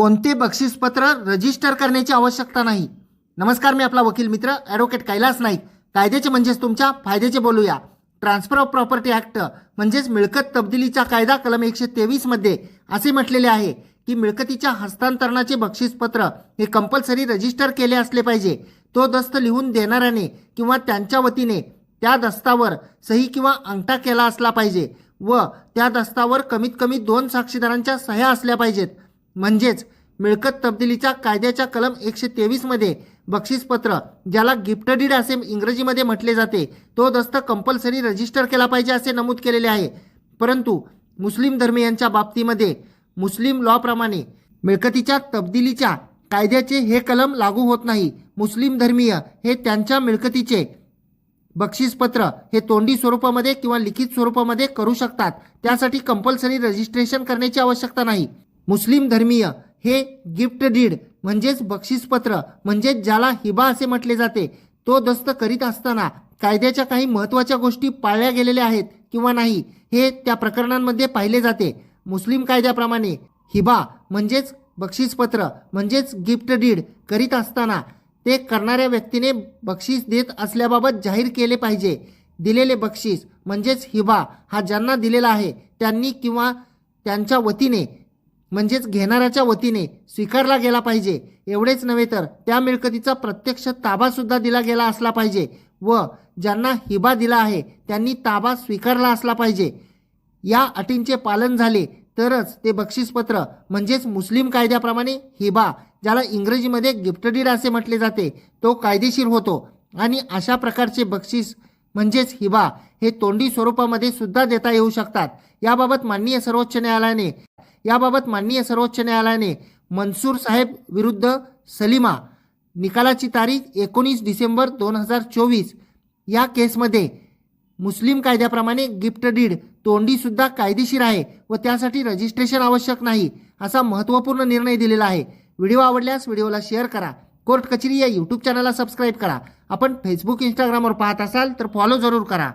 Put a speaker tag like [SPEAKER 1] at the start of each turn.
[SPEAKER 1] कोणते बक्षीसपत्र रजिस्टर करण्याची आवश्यकता नाही. नमस्कार मी आपला वकील मित्र ॲडव्होकेट कैलास नाईक. कायद्याचे म्हणजेच तुमच्या फायद्याचे बोलूया. ट्रान्सफर ऑफ प्रॉपर्टी ॲक्ट म्हणजेच मिळकत तब्दिलीचा कायदा कलम एकशे तेवीसमध्ये असे म्हटलेले आहे की मिळकतीच्या हस्तांतरणाचे बक्षीसपत्र हे कंपल्सरी रजिस्टर केले असले पाहिजे. तो दस्त लिहून देणाऱ्याने किंवा त्यांच्या वतीने त्या दस्तावर सही किंवा अंगठा केला असला पाहिजे व त्या दस्तावर कमीत कमी दोन साक्षीदारांच्या सह्या असल्या पाहिजेत. म्हणजेच मिळकत तब्दिलीच्या कायद्याच्या कलम एकशे तेवीसमध्ये बक्षीसपत्र ज्याला गिफ्ट डीड असे इंग्रजीमध्ये म्हटले जाते तो दस्त कंपल्सरी रजिस्टर केला पाहिजे असे नमूद केलेले आहे. परंतु मुस्लिम धर्मीयांच्या बाबतीमध्ये मुस्लिम लॉप्रमाणे मिळकतीच्या तब्दिलीच्या कायद्याचे हे कलम लागू होत नाही. मुस्लिम धर्मीय हे त्यांच्या मिळकतीचे बक्षीसपत्र हे तोंडी स्वरूपामध्ये किंवा लिखित स्वरूपामध्ये करू शकतात. त्यासाठी कंपल्सरी रजिस्ट्रेशन करण्याची आवश्यकता नाही. मुस्लिम धर्मीय हे गिफ्ट डीड म्हणजेच बक्षीसपत्र म्हणजेच ज्याला हिबा असे म्हटले जाते तो दस्त करीत असताना कायद्याच्या काही महत्त्वाच्या गोष्टी पाळल्या गेलेल्या आहेत किंवा नाही हे त्या प्रकरणांमध्ये पाहिले जाते. मुस्लिम कायद्याप्रमाणे हिबा म्हणजेच बक्षीसपत्र म्हणजेच गिफ्ट डीड करीत असताना ते करणाऱ्या व्यक्तीने बक्षीस देत असल्याबाबत जाहीर केले पाहिजे. दिलेले बक्षीस म्हणजेच हिबा हा ज्यांना दिलेला आहे त्यांनी किंवा त्यांच्या वतीने म्हणजेच घेणाऱ्याच्या वतीने स्वीकारला गेला पाहिजे. एवढेच नव्हे तर त्या मिळकतीचा प्रत्यक्ष ताबासुद्धा दिला गेला असला पाहिजे व ज्यांना हिबा दिला आहे त्यांनी ताबा स्वीकारला असला पाहिजे. या अटींचे पालन झाले तरच ते बक्षीसपत्र म्हणजेच मुस्लिम कायद्याप्रमाणे हिबा ज्याला इंग्रजीमध्ये गिफ्टडीड असे म्हटले जाते तो कायदेशीर होतो. आणि अशा प्रकारचे बक्षीस म्हणजेच हिबा हे तोंडी स्वरूपामध्ये सुद्धा देता येऊ शकतात. याबाबत माननीय सर्वोच्च न्यायालयाने याबाबत माननीय सर्वोच्च न्यायालयाने मनसूर साहेब विरुद्ध सलीमा निकालाची तारीख एकोणीस डिसेंबर दोन हजार चोवीस या केसमध्ये मुस्लिम कायद्याप्रमाणे गिफ्ट डीड तोंडीसुद्धा कायदेशीर आहे व त्यासाठी रजिस्ट्रेशन आवश्यक नाही असा महत्त्वपूर्ण निर्णय दिलेला आहे. व्हिडिओ आवडल्यास व्हिडिओला शेअर करा. कोर्ट कचेरी या यूट्यूब चॅनलला सबस्क्राईब करा. आपण फेसबुक इंस्टाग्रामवर पाहत असाल तर फॉलो जरूर करा.